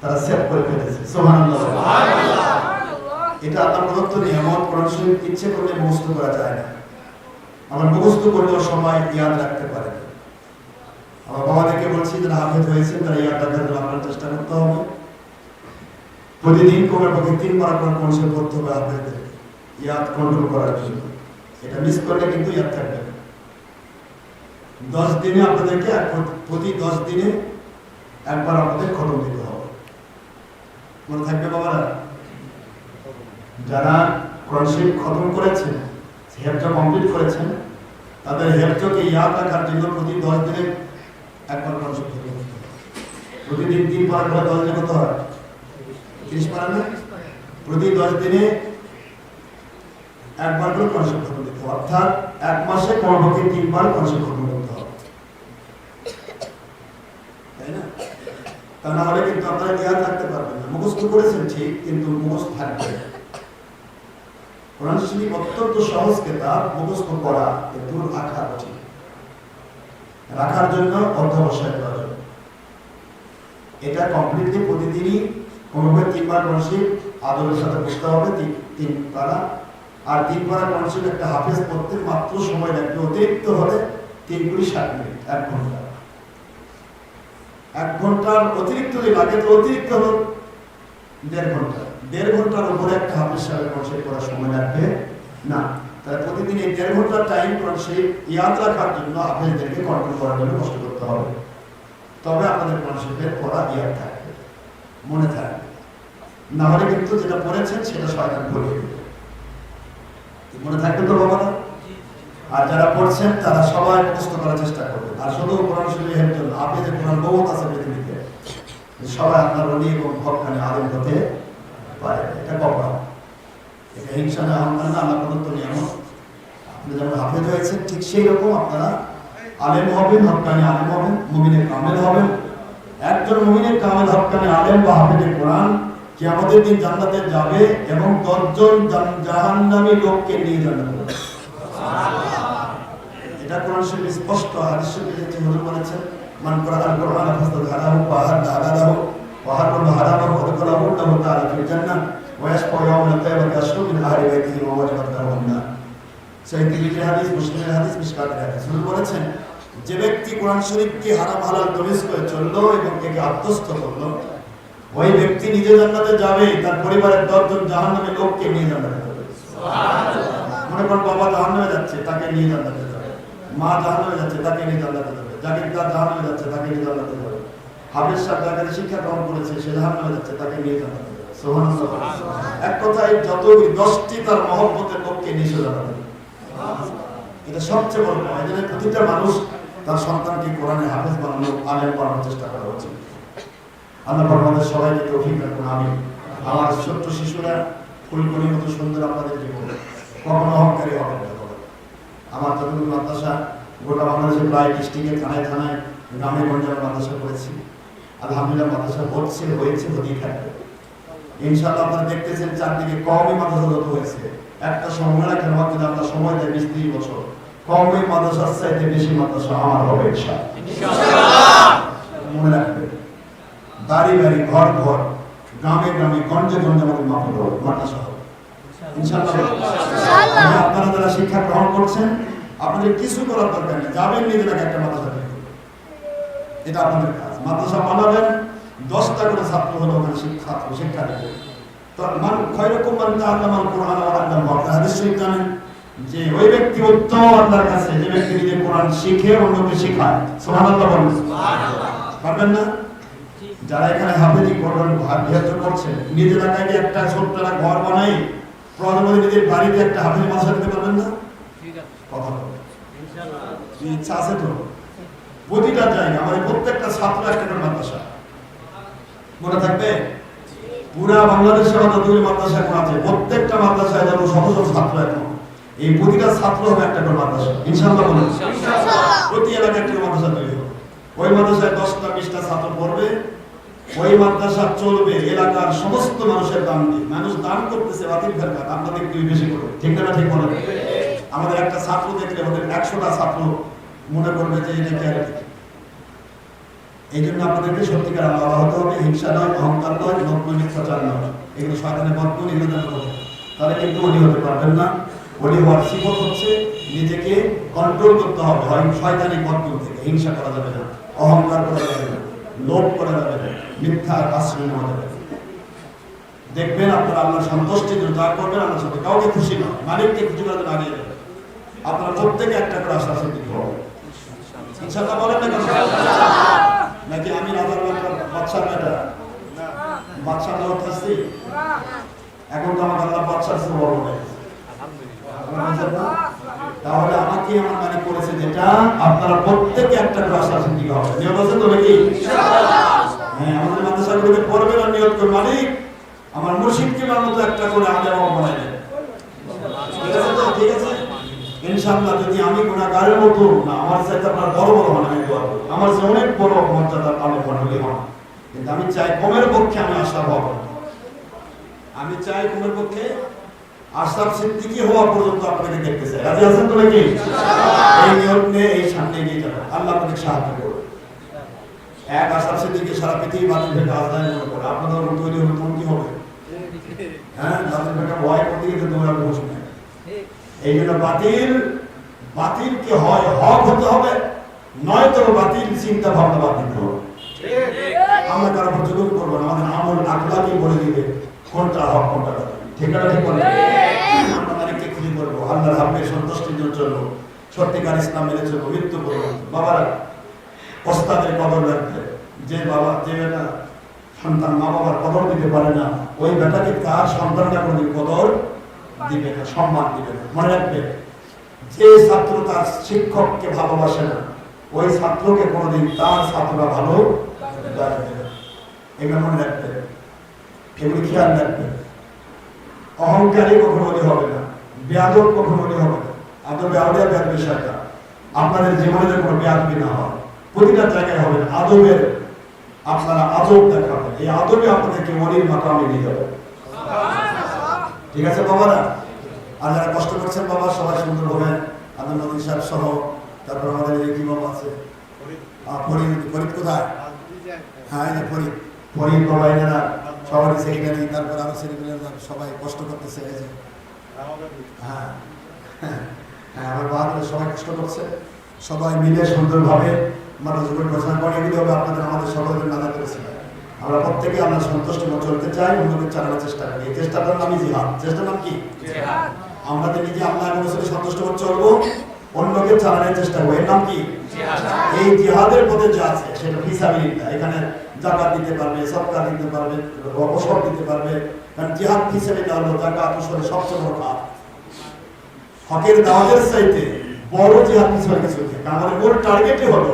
তারা সেভ করে ফেলেছে। সুবহানাল্লাহ। এটা আল্লাহ প্রদত্ত নিয়ামত কোরআন শরীফ ইচ্ছে করলে মুখস্থ করা যায় না। আমার মুখস্থ করলেও সবাই ইয়াদ রাখতে পারে। আমার বাবাদেরকে বলছি যারা হাফেজ হয়েছে তারা ইয়াদ রাখার জন্য আপনার চেষ্টা করতে হবে। প্রতিদিন কমে পক্ষে তিনবার আপনার কোর্সে পড়তে হবে হাফেজদের। ইয়াদ কন্ট্রোল করার জন্য। এটা মিস করলে কিন্তু ইয়াদ থাকবে না। দশ দিনে আপনাদেরকে প্রতি দশ দিনে একবার আপনাদের খতম দিতে মনে থাকবে বাবারা? যারা কোরআন শরীফ খতম করেছেন হেফটা কমপ্লিট করেছেন, তাদের হেফটাকে ইয়াদ রাখার জন্য প্রতি দশ দিনে একবার কোরআন শরীফ খতম। প্রতিদিন তিন পারা করে দশ দিনে কত হয়? তিরিশ পারা না? প্রতি দশ দিনে একবার করে কোরআন শরীফ খতম দিতে অর্থাৎ এক মাসে কমপক্ষে তিনবার কোরআন শরীফ খতম করতে হবে তাই না তা না হলে কিন্তু আপনারা ইয়াদ রাখতে পারবেন না। মুখস্থ করেছেন ঠিক, কিন্তু মুখস্থ থাকবে কোরআন অত্যন্ত সহজ কেতাব, মুখস্থ করা রাখা রাখার জন্য প্রয়োজন এটা কমপ্লিটলি প্রতিদিনই কোনোভাবে তিনবার কোরআন আদরের সাথে বুঝতে হবে, তিন তিন পারা। আর তিন পারা কোরআন একটা হাফেজ পড়তে মাত্র সময় লাগবে, অতিরিক্ত হলে তিন কুড়ি ষাট মিনিট, এক ঘণ্টা। এক ঘণ্টার অতিরিক্ত লাগে তো অতিরিক্ত হলো দেড় ঘণ্টা। দেড় ঘণ্টার উপরে একটা হাফিজ পড়ার সময় লাগবে। না তাই প্রতিদিন এই দেড় ঘণ্টার টাইম শরীফ ইয়াদ রাখার জন্য কন্ট্রোল করার জন্য কষ্ট করতে হবে। তবে আপনাদের শরীফের পড়া ইয়াদ থাকবে, মনে থাকবে। না হলে কিন্তু যেটা পড়েছেন সেটা শয়তান দেবে। মনে থাকবে তো বাবারা আর যারা পড়ছেন তারা সবাই মুখস্থ করার চেষ্টা করবেন আর শুধু কোরআন শরীফের জন্য আপনি যে কোরআন বহুত আছে পৃথিবীতে সবাই আপনার অলি এবং হকানি আলেম হতে পারে। এটা কপাল। এটা হিংসা না অহংকার না আল্লাহ প্রদত্ত নিয়ামত। আপনি যেমন হাফেজ হয়েছেন, ঠিক সেই রকম আপনারা আলেম হবেন হকানি আলেম হবেন মুমিনের কামেল হবেন। একজন মুমিনের কামেল হকানি আলেম বা হাফেজের কোরআন কি আমাদের দিন জান্নাতে যাবে এবং দশজন জাহান্নামী লোককে নিয়ে জান্নাতে এটা কোরআন শরীফে স্পষ্ট হাদিস শরীফে যে হুজুর বলেছেন মান কোরআন কোরআন ওয়া হারামা হারামাহু ওয়া দাখালাহু লাহু তাআলা ফিল জান্নাহ ওয়া ইয়াশফা ইয়াওমাল কিয়ামাতি আশরু মিন আহলি বাইতিহি ওয়া ওয়াজাবাত লাহু আন-নার সেই তিরমিজি হাদিস মুসলিমের হাদিস মিশকাতের হাদিস। হুজুর বলেছেন যে ব্যক্তি কোরআন শরীফকে হারাম হালাল তমিজ করে চলল এবং একে আত্মস্থ করল ওই ব্যক্তি নিজে জান্নাতে যাবে তার পরিবারের দশজন জাহান্নামে লোককে নিয়ে জান্নাতে যাবে। মনে করেন বাবা জাহান্নামে যাচ্ছে তাকে নিয়ে জান্নাতে যাবে। মা জাহান্নামে যাচ্ছে, তাকে নিয়ে জান্নাতে যাবে। যাকে তার জাহান্নামে যাচ্ছে, তাকে নিয়ে জান্নাতে যাবে। হাফেজ সাহেব যার কাছে শিক্ষা গ্রহণ করেছে, সে জাহান্নামে যাচ্ছে, তাকে নিয়ে যাবে। সুবহানাল্লাহ। এক কথায় যত দশটি তার মহব্বতের জান্নাতে এটা সবচেয়ে বড় প্রতিটা মানুষ তার সন্তানকে কোরআনে হাফেজ আলেম বানানোর চেষ্টা করা উচিত। আল্লাহ আমাদের সবাইকে রাখুন আমি আমার ছোট্ট শিশুরা ফুলকলির মতো সুন্দর আপনাদের জীবন কখনো অহংকারী হবে না। আমার যতগুলো মাদ্রাসা গোটা বাংলাদেশে প্রায় ডিস্ট্রিক্টে থানায় থানায় গ্রামে গঞ্জে মাদ্রাসা করেছি। আলহামদুলিল্লাহ মাদ্রাসা হচ্ছে হয়েছে হতেই থাকবে। ইনশাআল্লাহ আপনারা দেখতেছেন চারদিকে কমই মাদ্রাসা যত হয়েছে। একটা সময় রাখেন আমার যদি আমরা সময় দেয় বিশ ত্রিশ বছর। কমই মাদ্রাসার চাইতে বেশি মাদ্রাসা আমার হবে মনে রাখবে বাড়ি বাড়ি, ঘর ঘর, গ্রামে গ্রামে, গঞ্জে গঞ্জে আমাদের মাদ্রাসা আপনারা যারা শিক্ষা গ্রহণ করছেন আপনাদের কিছু করার দরকার নেই। যাবেন নিজেরাকে একটা মাদ্রাসা এটা আপনাদের কাজ। মাদ্রাসা বানাবেন দশটা করে ছাত্র হলে ওখানে ছাত্র শিক্ষা দেবে তো মান খয়রকম মান কোরআন ওয়া আল্লামাহু আপনারা হাদিস শরীফ জানেন যে ওই ব্যক্তি উত্তম আল্লাহর কাছে যে ব্যক্তি নিজে কোরআন শিখে অন্যকে শেখায়। সুবহানাল্লাহ বলুন। সুবহানাল্লাহ। পারবেন না? যারা এখানে হাফেজি করবেন বিহার করছেন নিজের এলাকায় একটা ছোট্ট একটা ঘর বানাই প্রধানমন্ত্রী নিজের বাড়িতে একটা হাফেজি মাদ্রাসা দিতে পারবেন না? কথা। ইচ্ছা আছে তো? প্রতিটা জায়গা আমাদের প্রত্যেকটা ছাত্র একটা করে মাদ্রাসা। মনে থাকবে? পুরা বাংলাদেশে আমাদের যতগুলি মাদ্রাসা এখন আছে। প্রত্যেকটা মাদ্রাসায় যত শত শত ছাত্র এখন। এই প্রতিটা ছাত্র হবে একটা করে মাদ্রাসা। ইনশাআল্লাহ প্রতি এলাকায় একটা মাদ্রাসা তৈরি হবে। ওই মাদ্রাসায় দশটা বিশটা ছাত্র পড়বে। ওই মাদ্রাসা চলবে, এলাকার সমস্ত মানুষের দান দিয়ে। মানুষ দান করতেছে, বাতিল ফেরকাত আপনাদের একটু বেশি করে। ঠিক না ঠিক বলেন? আমাদের একটা ছাত্র দেখলে আমাদের একশোটা ছাত্র মনে করবে যে এটা কি আর এই জন্য আপনাদেরকে সত্যিকার আল্লাহ হতে হবে, হিংসা নয়, অহংকার নয় নয় মিথ্যাচার নয়। এগুলো শয়তানের বদগুণ যেন হবে তাহলে কিন্তু অলি হতে পারবেন না। অলি হওয়ার সিফত হচ্ছে নিজেকে কন্ট্রোল করতে হবে হয় শয়তানি বদগুণ থেকে। হিংসা করা যাবে না, অহংকার করা যাবে না, লোভ করা যাবে না। মিথ্যার আশ্রয় নেওয়া যাবে দেখবেন আপনারা সন্তুষ্টির জন্য যা করবেন আল্লাহর সাথে কাউকে খুশি নয়, মালিককে খুশি জন্য আগিয়ে যাবেন। আপনারা প্রত্যেকে একটা করে আশা সিদ্ধি হবে। বলেন না? নাকি আমি রাজার বেটা বাচ্চার বেটা? বাচ্চা থাকছি এখন তো আমার আল্লাহ বাচ্চার চেয়ে বড় আপনারা তাহলে আমাকে আমার মানে করেছে যেটা আপনারা প্রত্যেকে একটা করে আশা সিদ্ধি হবে। নিয়ম আছে তো নাকি? হ্যাঁ মালিক, আমার মুর্শিদকে মতো একটা করে আগে বানাই দোয়া আমি চাই কমের পক্ষে আমি আশা হব হওয়া পর্যন্ত আপনাকে দেখতে চাই। রাজি আছেন তো নাকি? এই নিয়ম নিয়ে এই সামনে এগিয়ে যাবেন। আল্লাহ আপনাকে সাহায্য করবে এক আশার সিদ্দিকি সারা পৃথিবী বাতিল থেকে আজদায় মনে করে আপনাদের মতো তৈরি হলে কি হবে? হ্যাঁ বাতিল থেকে ভয় করতে গিয়ে দৌড়াবে বসে নেই। এই জন্য বাতিল বাতিলকে হয়? হক হতে হবে নয়তো বাতিল চিন্তা ভাবনা দিতে হবে। আমরা কারও জুলুম করব না, আমাদের আমল আখলাকি বলে দিবে, কোনটা হক, কোনটা বাতিল। ঠিক বলে আমরা খুঁজে করব আল্লাহর হাবের সন্তুষ্টির জন্য, সত্যিকার ইসলাম মেনে চলবো মৃত্যু করব বাবারা। ওস্তাদের কদর রাখবে যে বাবা, যে বেটা সন্তান মা বাবার কদর দিতে পারে না, ওই বেটাকে তার সন্তানটা কোনোদিন কদর দিবে না, সম্মান দিবে না। মনে রাখবে, যে ছাত্র তার শিক্ষককে ভালোবাসে না, ওই ছাত্রকে কোনোদিন তার ছাত্ররা ভালো মনে রাখবে খেয়াল রাখবে। অহংকারী কখনো অলি হবে না, বেয়াদব কখনো অলি হবে না। আউলিয়া বেয়াদ বিষয়টা, আপনাদের জীবনে কোনো বেয়াদবি না হয়। প্রতিটা জায়গায় হবে, আদবের আপনারা আদব দেখাবেন। এই আদবে আপনাদেরকে অলির মাকামে নিয়ে যাবে। ঠিক আছে বাবারা? আর যারা কষ্ট করছেন বাবা, সবাই সুন্দর হবেন। আব্দুল নদী সাহেব সহ, তারপর আমাদের এই কি বাবা আছে? ফরিদ। ফরিদ কোথায়? হ্যাঁ এই ফরিদ। ফরিদ বাবা এনারা সবারই সেক্রেটারি তারপর আরও সেক্রেটারি সবাই কষ্ট করতেছে, এই যে। হ্যাঁ। হ্যাঁ আমার বাহাদুর সবাই কষ্ট করছে। সবাই মিলে সুন্দরভাবে মানুষ জীবন ঘোষণা করে এগুলি হবে আপনাদের আমাদের সকলের নানা করেছে। আমরা প্রত্যেকে আমরা সন্তুষ্ট মতো চলতে চাই অন্যকে চালানোর চেষ্টা করি। এই চেষ্টাটার নামই জিহাদ। চেষ্টার নাম কি? আমরা যে নিজে আল্লাহ এবং রসুলের সন্তুষ্ট মতো চলবো অন্যকে চালানোর চেষ্টা করব এর নাম কি? এই জিহাদের পথে যা আছে সেটা ফিসাবিলিল্লাহ এখানে জাকাত দিতে পারবে সৎকার দিতে পারবে অবসর দিতে পারবে। কারণ জিহাদ ফিসাবিল্লাহ হলো জাকাত অবসরের সবচেয়ে বড় কাজ হকের দাওয়াতের চাইতে বড় জিহাদ পিছনে কিছু কারণ আমাদের মূল টার্গেটই হলো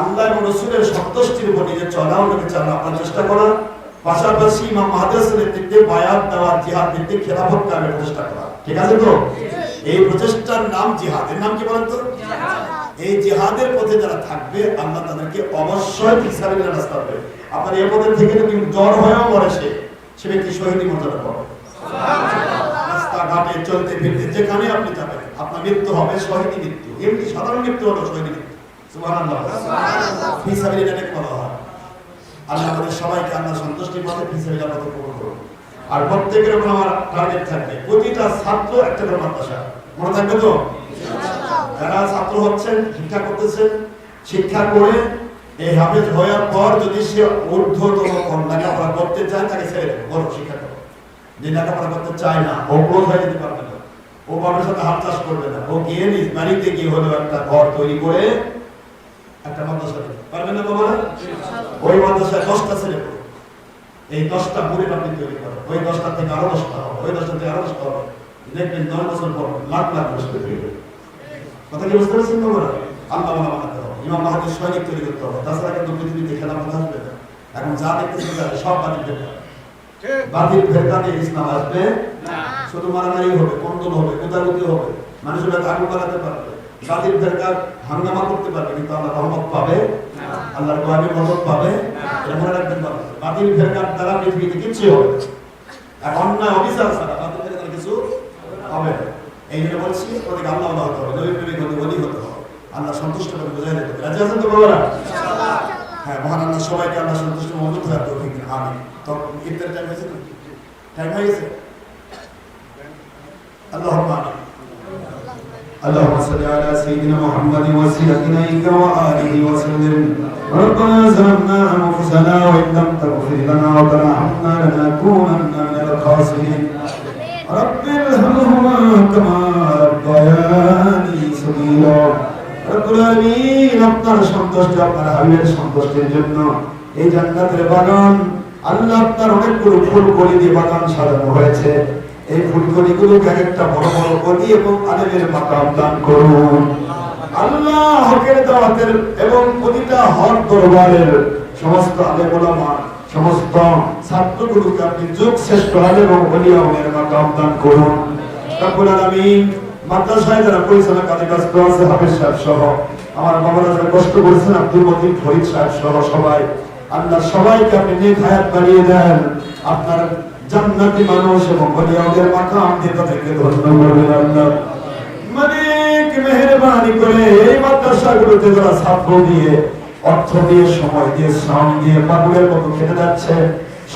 আল্লাহ এবং রসুলের সন্তুষ্টির উপর নিজের চলা আপনার চেষ্টা করা। পাশাপাশি ইমাম মাহাদেসের বায়াত দেওয়া জিহাদ খেলাফত কায়েমের চেষ্টা করা। ঠিক আছে তো? এই প্রচেষ্টার নাম জিহাদ। এর নাম কি বলেন তো? এই জিহাদের পথে যারা থাকবে আল্লাহ তাদেরকে অবশ্যই ফিসাবিলের রাস্তা হবে আপনার এই থেকে যদি জ্বর হয়েও মরে সে সে ব্যক্তি শহীদি মর্যাদা পাবে রাস্তাঘাটে চলতে ফিরতে যেখানে আপনি যাবেন আপনার মৃত্যু হবে শহীদি মৃত্যু। এমনি সাধারণ মৃত্যু হলো শহীদি মৃত্যু। সুবহানাল্লাহ। ফিসাবিলিল্লাহকে বলা হয়। আল্লাহ আমাদের সবাইকে আল্লাহ সন্তুষ্টির পথে ফিসাবিলিল্লাহ পথে কবুল করুন। আর প্রত্যেকের উপর আমার টার্গেট থাকবে। প্রতিটা ছাত্র একটা করে মাদ্রাসা। মনে থাকবে তো? যারা ছাত্র হচ্ছেন শিক্ষা করতেছেন শিক্ষা করে এই হাফেজ হওয়ার পর যদি সে ঊর্ধ্বতম লেখাপড়া করতে চায় তাকে ছেড়ে দেবে। বড় শিক্ষা করো। যে লেখাপড়া করতে চায় না ও হয়ে যেতে পারবে না। ও বাবার সাথে হাত চাষ করবে না। ও গিয়ে নিজ বাড়িতে গিয়ে হলো একটা ঘর তৈরি করে একটা মাদ্রাসা দিতে পারবে না বাবা ওই মাদ্রাসায় দশটা ছেলে এই দশটা আপনি তৈরি করেন ওই দশটা থেকে আরও দশটা হবে। ওই দশটা থেকে আরও দশটা হবে। দেখবেন দশ বছর পর লাখ লাখ কথা কি বুঝতে পারছেন তোমরা আল্লাহ হবে। ইমাম মাহাদির সৈনিক তৈরি করতে হবে। তাছাড়া কিন্তু পৃথিবীতে খেলা কথা আসবে না। এখন যা দেখতেছি সব ইসলাম আসবে শুধু মারামারি হবে, কন্দল হবে কোদাগুতি হবে। মানুষের আগুন লাগাতে পারবে। জাতির দরকার, হাঙ্গামা করতে পারবে, কিন্তু আল্লাহ রহমত পাবে। আল্লাহর গোয়ামের মদত পাবে। মনে রাখবেন বাতিল ফেরকার দ্বারা পৃথিবীতে কিচ্ছু হবে অন্যায়, অবিচার ছাড়া বাতিল ফেরকার কিছু হবে এই জন্য বলছি আল্লাহ আল্লাহ হতে হবে হতে বলি হতে হবে। আল্লাহ সন্তুষ্ট করে বোঝাই দিতে রাজি আছেন তো হ্যাঁ মহান আল্লাহ, সবাইকে আল্লাহ সন্তুষ্ট মজুদ হয়ে আমি তো ইফতার টাইম হয়েছে টাইম আল্লাহ صل على سيدنا محمد وسيلتنا إليك وآله وسلم ربنا ظلمنا أنفسنا وإن لم تغفر لنا وترحمنا لنكونن من الخاسرين رب ارحمهما كما ربياني صغيرا রব্বুল আলামিন আপনার সন্তুষ্ট আপনার হাবিবের সন্তুষ্টির জন্য এই জান্নাতের বাগান আল্লাহ আপনার অনেকগুলো ফুল কলি দিয়ে বাগান সাজানো হয়েছে এই ফুলকলিগুলোকে এক একটা বড় বড় কলি এবং আলেমের মাকাম দান করুন। দাওয়াতের এবং প্রতিটা দরবারের সমস্ত সমস্ত ছাত্রগুলোকে আপনি যুগ এবং মাকাম দান করুন। আলামিন মাদ্রাসায় যারা পরিচালনা কাজে ব্যস্ত সাহেব সহ, আমার বাবারা যারা কষ্ট করেছেন, আব্দুল মতিন, ফরিদ সাহেব সহ সবাই, আল্লাহ সবাইকে আপনি নেক হায়াত বাড়িয়ে দেন। আপনার জান্নাতি মানুষ এবং বলিয়াউদের মাকাম দিয়ে তাদেরকে ধন্য করবেন আল্লাহ মালিক মেহেরবানি করে এই মাদ্রাসাগুলোতে যারা ছাত্র দিয়ে, অর্থ দিয়ে, সময় দিয়ে, শ্রম দিয়ে পাগলের মতো খেতে যাচ্ছে,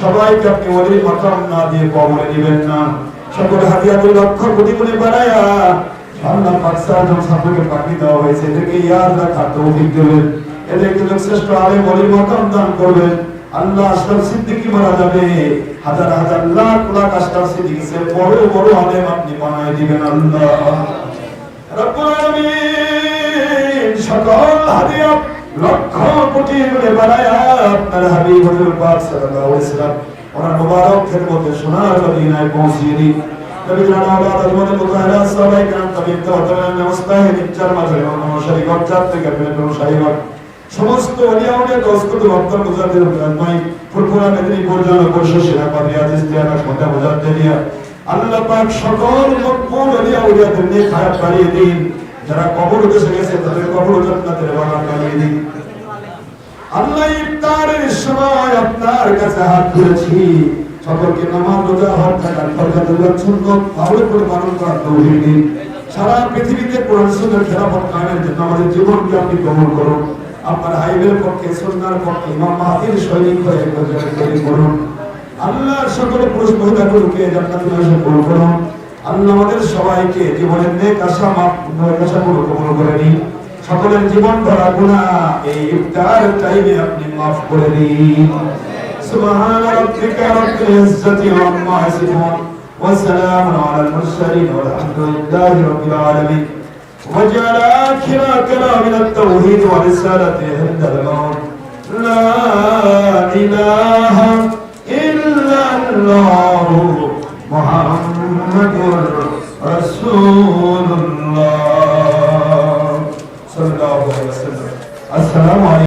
সবাইকে আপনি ওদের মাকাম না দিয়ে কবরে দিবেন না। সকল হাতিয়াতুল লক্ষ কোটি কোটি বাড়ায়া আল্লাহ পাকসা যখন ছাত্রকে পাঠিয়ে দেওয়া হয়েছে। এদেরকে ইয়াদ রাখার তৌফিক দেবেন। এদেরকে শ্রেষ্ঠ আলেম অলির মাকাম দান করবেন। আল্লাহ আশরাফ সিদ্দিকী মারা যাবে। হাজার হাজার লাখ লাখ আশরাফ সিদ্দিকী সে বড় বড় আলেম আপনি বানায় দিবেন আল্লাহ। সকল লক্ষ কোটি আপনার দিন। সাহিবাগ সমস্ত অলিয়াউলিয়া দশকত ভক্তর মুজাদের নয় ফুরফুরা মেদিনীপুর জনপরিষদ সেনাপতি আজিজ তিয়ানা সন্ধ্যা মুজাদ্দেলিয়া আল্লাহ পাক সকল মকবুল অলিয়াউলিয়াদের নিয়ে খারাপ বাড়িয়ে দিন। যারা কবর দেশে গেছে তাদের কবর জান্নাতের বাগান বানিয়ে দিন। আল্লাহ ইফতারের সময় আপনার কাছে হাত ধরেছি সকলকে নামাজ, রোজা হক থাকার ফরকাত সুন্নত ভালো করে পালন করার তৌফিক দিন। সারা পৃথিবীতে কোরআন সুন্নাহর খেলাফত কায়েমের জন্য আমাদের জীবনকে আপনি কবুল করুন। আপনার হাইবের পক্ষে সুন্নাহর পক্ষে ইমাম মাহাদির সৈনিক হয়ে তৈরি করুন আল্লাহ সকল পুরুষ মহিলাগুলোকে জান্নাতুল মাসে কবুল করুন আল্লাহ আমাদের সবাইকে জীবনের নেক আশা মাপ নেক আশাগুলো কবুল করে নিন সকলের জীবন ভরা গুণা এই ইফতার টাইমে আপনি মাফ করে দিন سبحان ربك رب العزة عما يصفون وسلام على المرسلين والحمد لله رب العالمين وجعل آخر كلامنا التوحيد ورسالته عند الموت. لا إله إلا الله محمد رسول الله. صلى الله عليه وسلم. السلام عليكم.